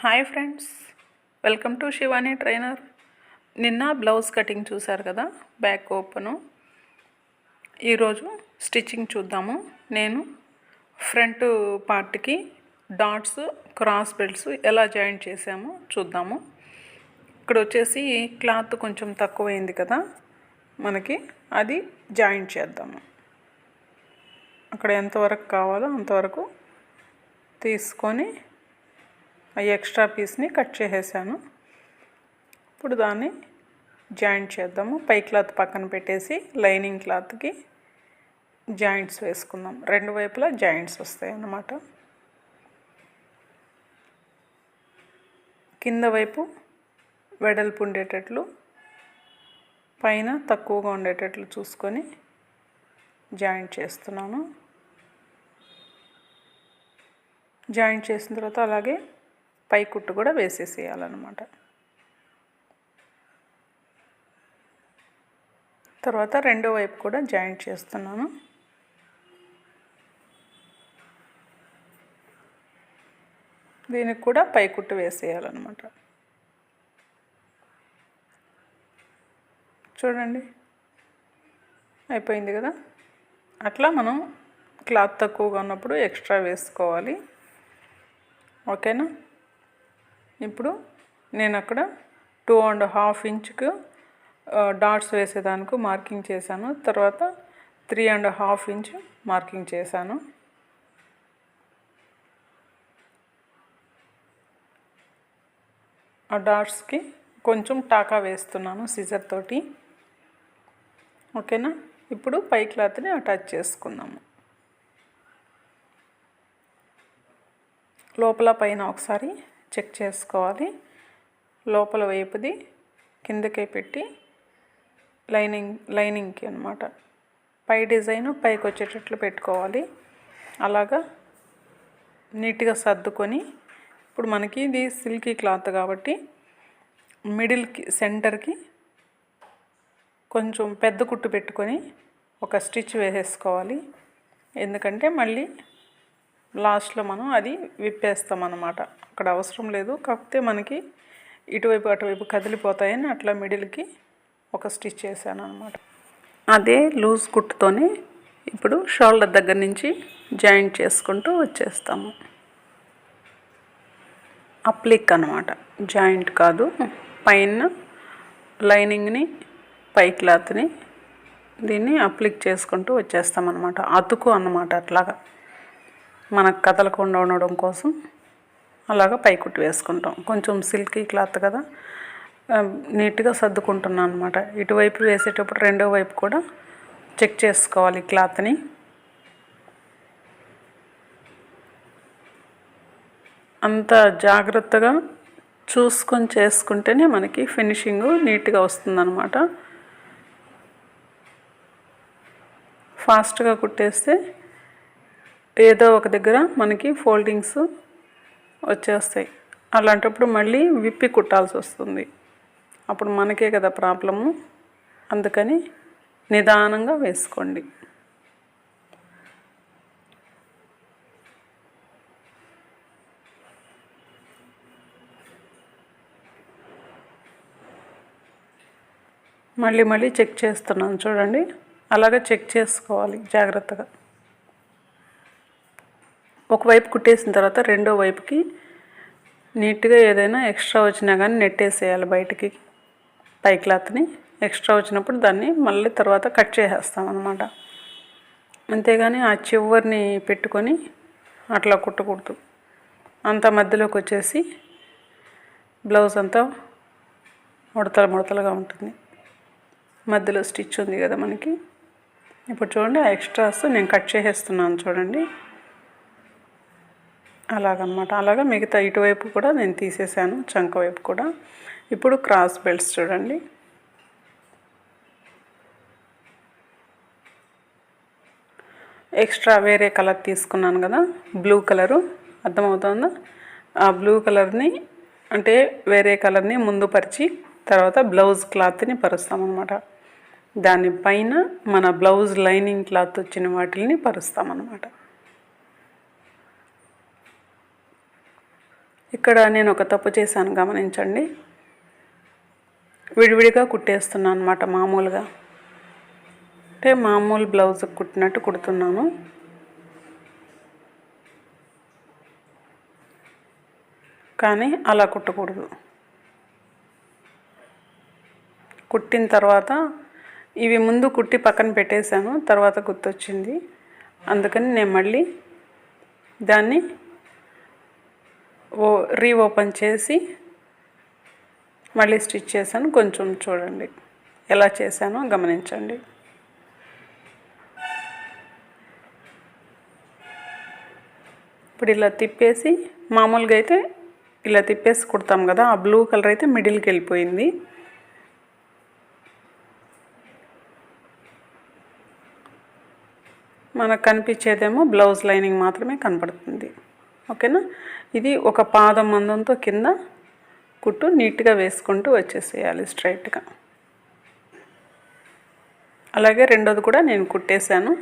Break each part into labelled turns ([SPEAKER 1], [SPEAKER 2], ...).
[SPEAKER 1] Hi friends welcome to Shivani trainer. నిన్న blouse cutting చూశారు కదా బ్యాక్ ఓపెను. ఈరోజు స్టిచ్చింగ్ చూద్దాము. నేను ఫ్రంట్ పార్ట్కి డాట్స్ క్రాస్ బెల్ట్స్ ఎలా జాయిన్ చేసామో చూద్దాము. ఇక్కడ వచ్చేసి క్లాత్ కొంచెం తక్కువైంది కదా మనకి అది జాయిన్ చేద్దాము. అక్కడ ఎంతవరకు కావాలో అంతవరకు తీసుకొని ఎక్స్ట్రా పీస్ని కట్ చేసేసాను. ఇప్పుడు దాన్ని జాయింట్ చేద్దాము. పై క్లాత్ పక్కన పెట్టేసి లైనింగ్ క్లాత్కి జాయింట్స్ వేసుకుందాం. రెండు వైపులా జాయింట్స్ వస్తాయి అన్నమాట కింద వైపు వెడల్పు ఉండేటట్లు పైన తక్కువగా ఉండేటట్లు చూసుకొని జాయింట్ చేస్తున్నాను. జాయింట్ చేసిన తర్వాత అలాగే పై కుట్టు కూడా వేసేసేయాలన్నమాట. తర్వాత రెండో వైపు కూడా జాయింట్ చేస్తున్నాను. దీనికి కూడా పై కుట్టు వేసేయాలన్నమాట. చూడండి అయిపోయింది కదా? అట్లా మనం క్లాత్ తక్కువగా ఉన్నప్పుడు ఎక్స్ట్రా వేసుకోవాలి. ఓకేనా? ఇప్పుడు నేను అక్కడ టూ అండ్ హాఫ్ ఇంచ్కు డాట్స్ వేసేదానికి మార్కింగ్ చేశాను. తర్వాత three and half inch marking చేశాను. ఆ డాట్స్కి కొంచెం టాకా వేస్తున్నాను సిజర్ తోటి. ఓకేనా? ఇప్పుడు పై క్లాత్ని అటాచ్ చేసుకుందాము. లోపల పైన ఒకసారి చెక్ చేసుకోవాలి. లోపల వైపుది కిందకే పెట్టి లైనింగ్ లైనింగ్కి అనమాట పై డిజైన్ పైకి వచ్చేటట్లు పెట్టుకోవాలి. అలాగా నీట్గా సర్దుకొని ఇప్పుడు మనకి ఇది సిల్కీ క్లాత్ కాబట్టి మిడిల్కి సెంటర్కి కొంచెం పెద్ద కుట్టు పెట్టుకొని ఒక స్టిచ్ వేసేసుకోవాలి. ఎందుకంటే మళ్ళీ లాస్ట్లో మనం అది విప్పేస్తాం అన్నమాట అక్కడ అవసరం లేదు. కాకపోతే మనకి ఇటువైపు అటువైపు కదిలిపోతాయని అట్లా మిడిల్కి ఒక స్టిచ్ చేశాను అనమాట అదే లూజ్ కుట్టుతోనే ఇప్పుడు షోల్డర్ దగ్గర నుంచి జాయింట్ చేసుకుంటూ వచ్చేస్తాము. అప్లిక్ అనమాట జాయింట్ కాదు. పైన లైనింగ్ని పై క్లాత్ని దీన్ని అప్లిక్ చేసుకుంటూ వచ్చేస్తామన్నమాట. అతుకు అన్నమాట అట్లాగా. మనకు కదలకుండా ఉండడం కోసం అలాగ పైకుట్టు వేసుకుంటాం. కొంచెం సిల్కీ క్లాత్ కదా. నీట్గా సర్దుకుంటున్నాను అనమాట ఇటువైపు వేసేటప్పుడు రెండో వైపు కూడా చెక్ చేసుకోవాలి క్లాత్ని. అంత జాగ్రత్తగా చూసుకొని చేసుకుంటేనే మనకి ఫినిషింగ్ నీట్గా వస్తుందన్నమాట. ఫాస్ట్గా కుట్టేస్తే ఏదో ఒక దగ్గర మనకి ఫోల్డింగ్స్ వచ్చేస్తాయి. అలాంటప్పుడు మళ్ళీ విప్పి కుట్టాల్సి వస్తుంది. అప్పుడు మనకే కదా ప్రాబ్లము. అందుకని నిదానంగా వేసుకోండి. మళ్ళీ మళ్ళీ చెక్ చేస్తున్నాను చూడండి. అలాగే చెక్ చేసుకోవాలి జాగ్రత్తగా. ఒకవైపు కుట్టేసిన తర్వాత రెండో వైపుకి నీట్గా ఏదైనా ఎక్స్ట్రా వచ్చినా కానీ నెట్టేసేయాలి బయటికి పై క్లాత్ని. ఎక్స్ట్రా వచ్చినప్పుడు దాన్ని మళ్ళీ తర్వాత కట్ చేసేస్తాం అనమాట అంతేగాని ఆ చివరిని పెట్టుకొని అట్లా కుట్టకూడదు. అంత మధ్యలోకి వచ్చేసి బ్లౌజ్ అంతా ముడతలు ముడతలుగా ఉంటుంది. మధ్యలో స్టిచ్ ఉంది కదా మనకి. ఇప్పుడు చూడండి ఆ ఎక్స్ట్రాస్ నేను కట్ చేసేస్తున్నాను చూడండి. అలాగనమాట. అలాగా మిగతా ఇటువైపు కూడా నేను తీసేసాను చంక వైపు కూడా. ఇప్పుడు క్రాస్ బెల్ట్స్ చూడండి. ఎక్స్ట్రా వేరే కలర్ తీసుకున్నాను కదా బ్లూ కలరు అర్థమవుతుందా? ఆ బ్లూ కలర్ని అంటే వేరే కలర్ని ముందు పరిచి తర్వాత బ్లౌజ్ క్లాత్ని పరుస్తామన్నమాట. దానిపైన మన బ్లౌజ్ లైనింగ్ క్లాత్ వచ్చిన వాటిని పరుస్తామన్నమాట. ఇక్కడ నేను ఒక తప్పు చేశాను గమనించండి. విడివిడిగా కుట్టేస్తున్నాను అనమాట మామూలుగా. అంటే మామూలు బ్లౌజ్ కుట్టినట్టు కుడుతున్నాను. కానీ అలా కుట్టకూడదు. కుట్టిన తర్వాత ఇవి ముందు కుట్టి పక్కన పెట్టేశాను తర్వాత గుర్తొచ్చింది. అందుకని నేను మళ్ళీ దాన్ని ఓ రీఓపెన్ చేసి మళ్ళీ స్టిచ్ చేశాను. కొంచెం చూడండి ఎలా చేశానో గమనించండి. ఇప్పుడు ఇలా తిప్పేసి మామూలుగా అయితే ఇలా తిప్పేసి కుడతాం కదా ఆ బ్లూ కలర్ అయితే మిడిల్కి వెళ్ళిపోయింది. మనకు కనిపించేదేమో బ్లౌజ్ లైనింగ్ మాత్రమే కనపడుతుంది. ఓకేనా? ఇది ఒక పాదం మందంతో కింద కుట్టు నీట్గా వేసుకుంటూ వచ్చేసేయాలి స్ట్రైట్గా. అలాగే రెండోది కూడా నేను కుట్టేశాను.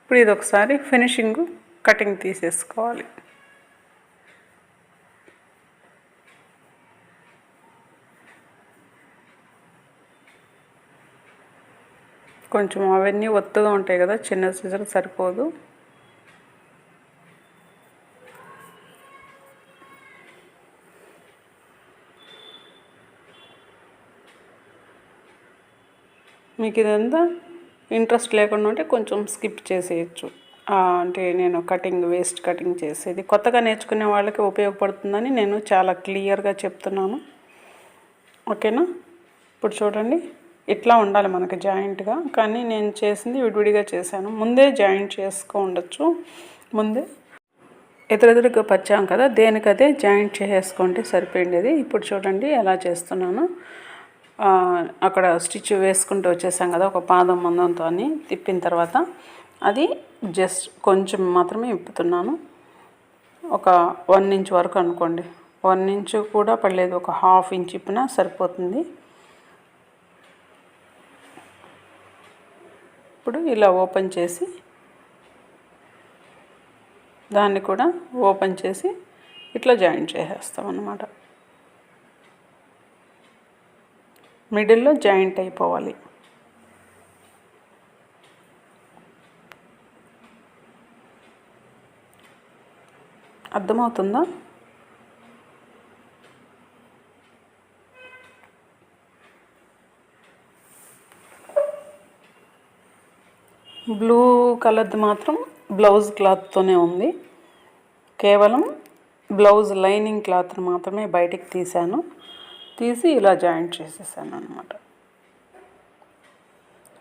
[SPEAKER 1] ఇప్పుడు ఇది ఒకసారి ఫినిషింగ్ కటింగ్ తీసేసుకోవాలి. కొంచెం అవన్నీ ఒత్తుగా ఉంటాయి కదా చిన్న సీజర్ సరిపోదు. మీకు ఇదంతా ఇంట్రెస్ట్ లేకుండా ఉంటే కొంచెం స్కిప్ చేసేయచ్చు. అంటే నేను కటింగ్ వేస్ట్ కటింగ్ చేసేది. కొత్తగా నేర్చుకునే వాళ్ళకి ఉపయోగపడుతుందని నేను చాలా క్లియర్గా చెప్తున్నాను. ఓకేనా? ఇప్పుడు చూడండి. ఇట్లా ఉండాలి మనకి జాయింట్గా. కానీ నేను చేసింది విడివిడిగా చేశాను. ముందే జాయింట్ చేసుకో ఉండొచ్చు. ముందే ఎదురెదురుగా పరిచాం కదా దేనికదే జాయింట్ చేసుకుంటే సరిపోయింది ఇప్పుడు చూడండి ఎలా చేస్తున్నాను. అక్కడ స్టిచ్ వేసుకుంటూ వచ్చేసాం కదా ఒక పాదం మందంతో అని తిప్పిన తర్వాత అది జస్ట్ కొంచెం మాత్రమే ఇప్పుతున్నాను ఒక వన్ ఇంచ్ వరకు అనుకోండి. వన్ ఇంచ్ కూడా పడలేదు ఒక హాఫ్ ఇంచ్ ఇప్పినా సరిపోతుంది. ఇప్పుడు ఇలా ఓపెన్ చేసి దాన్ని కూడా ఓపెన్ చేసి ఇట్లా జాయిన్ చేసేస్తాం అన్నమాట మిడిల్లో జాయింట్ అయిపోవాలి. అర్థమవుతుందా? బ్లూ కలర్ది మాత్రం బ్లౌజ్ క్లాత్తోనే ఉంది. కేవలం బ్లౌజ్ లైనింగ్ క్లాత్ మాత్రమే బయటికి తీశాను. తీసి ఇలా జాయింట్ చేసేసాను అనమాట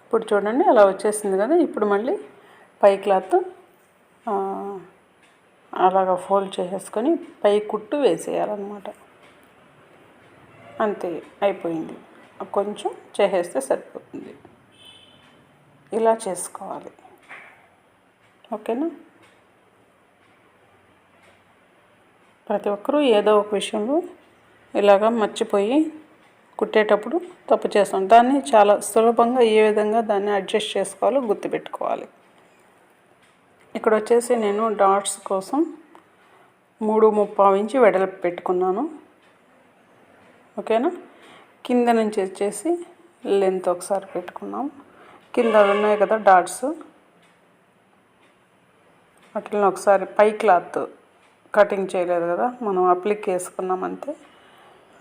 [SPEAKER 1] ఇప్పుడు చూడండి అలా వచ్చేసింది కదా ఇప్పుడు మళ్ళీ పై క్లాత్ అలాగా ఫోల్డ్ చేసేసుకొని పై కుట్టు వేసేయాలన్నమాట. అంతే అయిపోయింది. కొంచెం చేసేస్తే సరిపోతుంది. ఇలా చేసుకోవాలి. ఓకేనా? ప్రతి ఒక్కరూ ఏదో ఒక విషయంలో ఇలాగ మర్చిపోయి కుట్టేటప్పుడు తప్పు చేస్తాం. దాన్ని చాలా సులభంగా ఏ విధంగా దాన్ని అడ్జస్ట్ చేసుకోవాలో గుర్తుపెట్టుకోవాలి. ఇక్కడ వచ్చేసి నేను డాట్స్ కోసం మూడు ముప్పావు ఇంచి వెడల్పు పెట్టుకున్నాను. ఓకేనా? కింద నుంచి వచ్చేసి లెంత్ ఒకసారి పెట్టుకున్నాం. కింద ఉన్నాయి కదా డాట్స్. వాటిని ఒకసారి పై క్లాత్ కటింగ్ చేయలేదు కదా మనం అప్లిక్ వేసుకున్నాం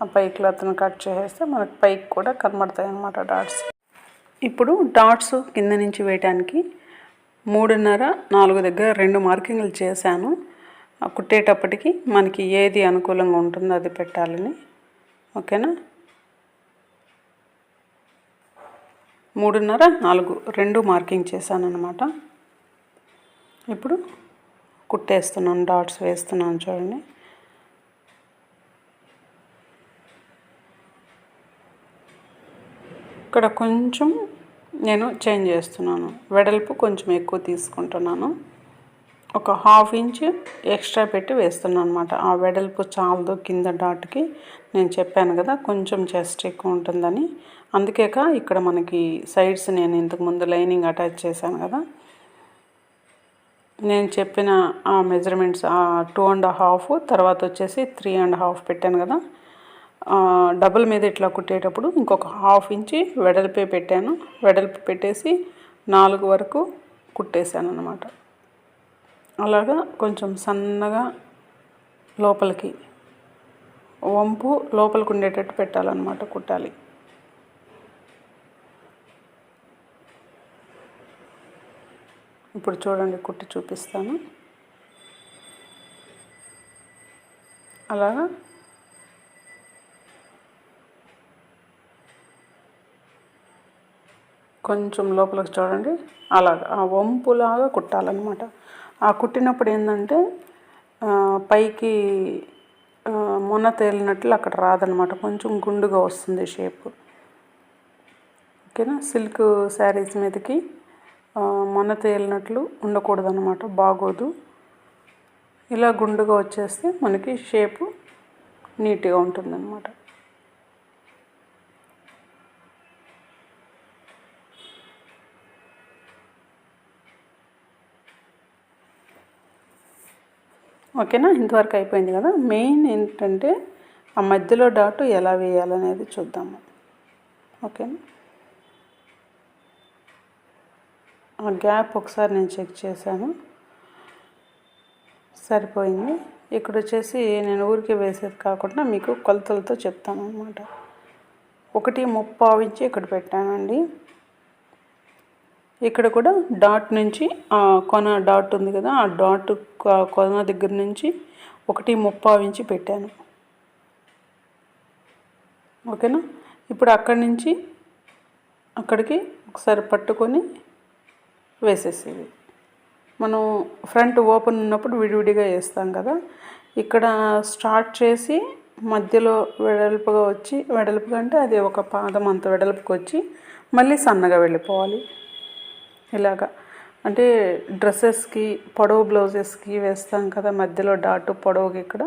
[SPEAKER 1] ఆ పై క్లాత్ని కట్ చేసేస్తే మనకు పైకి కూడా కనబడతాయి అన్నమాట డాట్స్. ఇప్పుడు డాట్స్ కింద నుంచి వేయటానికి మూడున్నర నాలుగు దగ్గర రెండు మార్కింగ్లు చేశాను. కుట్టేటప్పటికి మనకి ఏది అనుకూలంగా ఉంటుందో అది పెట్టాలని. ఓకేనా? మూడున్నర నాలుగు రెండు మార్కింగ్ చేశాను అనమాట ఇప్పుడు కుట్టేస్తున్నాను డాట్స్ వేస్తున్నాను చూడండి. ఇక్కడ కొంచెం నేను చేంజ్ చేస్తున్నాను. వెడల్పు కొంచెం ఎక్కువ తీసుకుంటున్నాను. ఒక హాఫ్ ఇంచ్ ఎక్స్ట్రా పెట్టి వేస్తున్నాను అనమాట ఆ వెడల్పు చాలదు కింద డాట్కి. నేను చెప్పాను కదా కొంచెం చెస్ట్ ఎక్కువ ఉంటుందని. అందుకేక ఇక్కడ మనకి సైడ్స్ నేను ఇంతకుముందు లైనింగ్ అటాచ్ చేశాను కదా. నేను చెప్పిన ఆ మెజర్మెంట్స్ టూ అండ్ హాఫ్ తర్వాత వచ్చేసి త్రీ అండ్ హాఫ్ పెట్టాను కదా. డబల్ మీద ఇట్లా కుట్టేటప్పుడు ఇంకొక హాఫ్ ఇంచి వెడల్పే పెట్టాను. వెడల్పు పెట్టేసి నాలుగు వరకు కుట్టేశాను అనమాట అలాగా కొంచెం సన్నగా లోపలికి వంపు లోపలికి ఉండేటట్టు పెట్టాలన్నమాట కుట్టాలి. ఇప్పుడు చూడండి కుట్టి చూపిస్తాను. అలాగా కొంచెం లోపలికి చూడండి. అలాగా ఆ వంపులాగా కుట్టాలన్నమాట. ఆ కుట్టినప్పుడు ఏంటంటే పైకి మొన్న తేలినట్లు అక్కడ రాదనమాట కొంచెం గుండుగా వస్తుంది షేప్. ఓకేనా? సిల్క్ శారీస్ మీదకి మొన్న తేలినట్లు ఉండకూడదు అనమాట బాగోదు. ఇలా గుండుగా వచ్చేస్తే మనకి షేపు నీట్గా ఉంటుందన్నమాట. ఓకేనా? ఇంతవరకు అయిపోయింది కదా? మెయిన్ ఏంటంటే ఆ మధ్యలో డాటు ఎలా వేయాలనేది చూద్దాము. ఓకేనా? ఆ గ్యాప్ ఒకసారి నేను చెక్ చేశాను. సరిపోయింది. ఇక్కడ వచ్చేసి నేను ఊరికే వేసేది కాకుండా మీకు కొలతలతో చెప్తాను అనమాట ఒకటి ముప్పావు ఇంచి ఇక్కడ పెట్టానండి. ఇక్కడ కూడా డాట్ నుంచి కొన డాట్ ఉంది కదా ఆ డాట్ కొన దగ్గర నుంచి ఒకటి ముప్పావు ఇంచి పెట్టాను. ఓకేనా? ఇప్పుడు అక్కడి నుంచి అక్కడికి ఒకసారి పట్టుకొని వేసేసేవి మనం ఫ్రంట్ ఓపెన్ ఉన్నప్పుడు విడివిడిగా వేస్తాం కదా. ఇక్కడ స్టార్ట్ చేసి మధ్యలో వెడల్పుగా వచ్చి వెడల్పుగా అంటే అది ఒక పాదం అంత వెడల్పుకి వచ్చి మళ్ళీ సన్నగా వెళ్ళిపోవాలి. ఇలాగా. అంటే డ్రెస్సెస్కి పొడవు బ్లౌజెస్కి వేస్తాం కదా మధ్యలో డాటు పొడవుకి ఇక్కడ.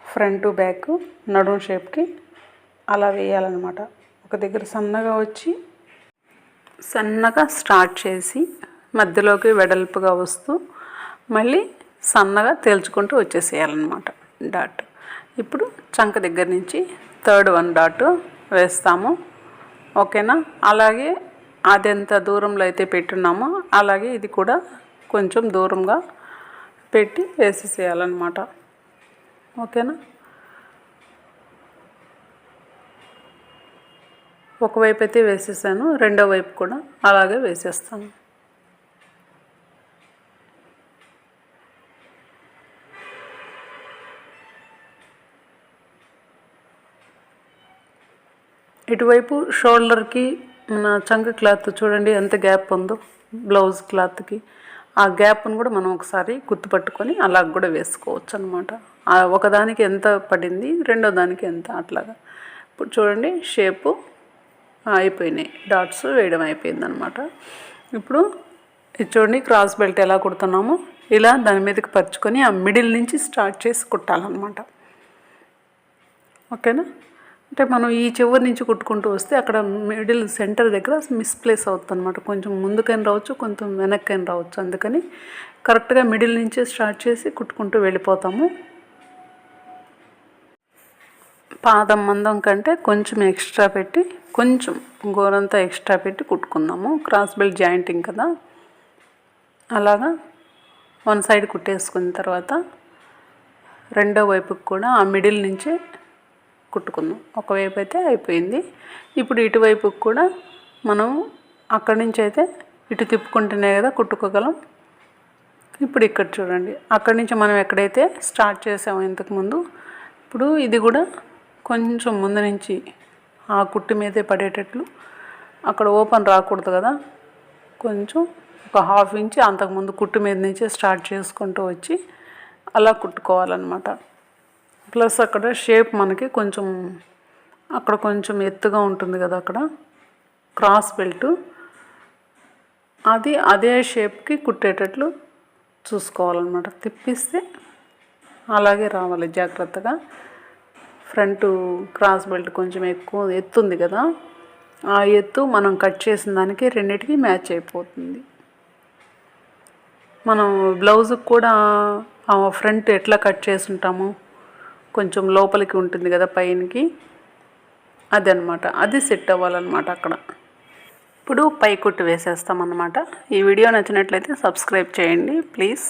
[SPEAKER 1] ఫ్రంట్ బ్యాక్ నడుం షేప్కి అలా వేయాలన్నమాట. ఒక దగ్గర సన్నగా వచ్చి సన్నగా స్టార్ట్ చేసి మధ్యలోకి వెడల్పుగా వస్తూ మళ్ళీ సన్నగా తేల్చుకుంటూ వచ్చేసేయాలన్నమాట డాట్. ఇప్పుడు చంక దగ్గర నుంచి థర్డ్ వన్ డాట్ వేస్తాము. ఓకేనా? అలాగే అదెంత దూరంలో అయితే పెట్టున్నామో అలాగే ఇది కూడా కొంచెం దూరంగా పెట్టి వేసేసేయాలన్నమాట. ఓకేనా? ఒకవైపు అయితే వేసేసాను రెండో వైపు కూడా అలాగే వేసేస్తాను. ఇటువైపు షోల్డర్కి మన చంక క్లాత్ చూడండి ఎంత గ్యాప్ ఉందో బ్లౌజ్ క్లాత్కి. ఆ గ్యాప్ను కూడా మనం ఒకసారి గుర్తుపట్టుకొని అలా కూడా వేసుకోవచ్చు అనమాట ఒకదానికి ఎంత పడింది రెండో దానికి ఎంత అట్లాగా. ఇప్పుడు చూడండి షేపు అయిపోయినాయి. డాట్స్ వేయడం అయిపోయింది అనమాట ఇప్పుడు ఇది చూడండి క్రాస్ బెల్ట్ ఎలా కుడుతున్నామో ఇలా దాని మీదకి పరుచుకొని ఆ మిడిల్ నుంచి స్టార్ట్ చేసి కుట్టాలన్నమాట. ఓకేనా? అంటే మనం ఈ చివరి నుంచి కుట్టుకుంటూ వస్తే అక్కడ మిడిల్ సెంటర్ దగ్గర మిస్ప్లేస్ అవుతుంది అనమాట కొంచెం ముందుకైనా రావచ్చు కొంచెం వెనక్కైనా రావచ్చు. అందుకని కరెక్ట్గా మిడిల్ నుంచే స్టార్ట్ చేసి కుట్టుకుంటూ వెళ్ళిపోతాము. పాదం మందం కంటే కొంచెం ఎక్స్ట్రా పెట్టి కొంచెం గోరంతా ఎక్స్ట్రా పెట్టి కుట్టుకుందాము. క్రాస్ బెల్ట్ జాయింటింగ్ కదా. అలాగా వన్ సైడ్ కుట్టేసుకున్న తర్వాత రెండో వైపుకి కూడా ఆ మిడిల్ నుంచే కుట్టుకుందాం. ఒకవైపు అయితే అయిపోయింది. ఇప్పుడు ఇటువైపుకి కూడా మనం అక్కడి నుంచి అయితే ఇటు తిప్పుకుంటేనే కదా కుట్టుకోగలం. ఇప్పుడు ఇక్కడ చూడండి. అక్కడి నుంచి మనం ఎక్కడైతే స్టార్ట్ చేసామో ఇంతకుముందు ఇప్పుడు ఇది కూడా కొంచెం ముందు నుంచి ఆ కుట్టు మీదే పడేటట్లు అక్కడ ఓపెన్ రాకూడదు కదా. కొంచెం ఒక హాఫ్ ఇంచ్ అంతకుముందు కుట్టు మీద నుంచే స్టార్ట్ చేసుకుంటూ వచ్చి అలా కుట్టుకోవాలన్నమాట. ప్లస్ అక్కడ షేప్ మనకి కొంచెం అక్కడ కొంచెం ఎత్తుగా ఉంటుంది కదా అక్కడ క్రాస్ బెల్ట్. అది అదే షేప్కి కుట్టేటట్లు చూసుకోవాలన్నమాట. తిప్పిస్తే అలాగే రావాలి జాగ్రత్తగా. ఫ్రంట్ క్రాస్ బెల్ట్ కొంచెం ఎక్కువ ఎత్తుంది కదా ఆ ఎత్తు మనం కట్ చేసిన దానికి రెండింటికి మ్యాచ్ అయిపోతుంది. మనం బ్లౌజ్కి కూడా ఫ్రంట్ ఎట్లా కట్ చేసి ఉంటాము కొంచెం లోపలికి ఉంటుంది కదా పైనకి? అది అనమాట అది సెట్ అవ్వాలన్నమాట అక్కడ. ఇప్పుడు పై వేసేస్తామన్నమాట. వేసేస్తాం ఈ వీడియో నచ్చినట్లయితే సబ్స్క్రైబ్ చేయండి ప్లీజ్.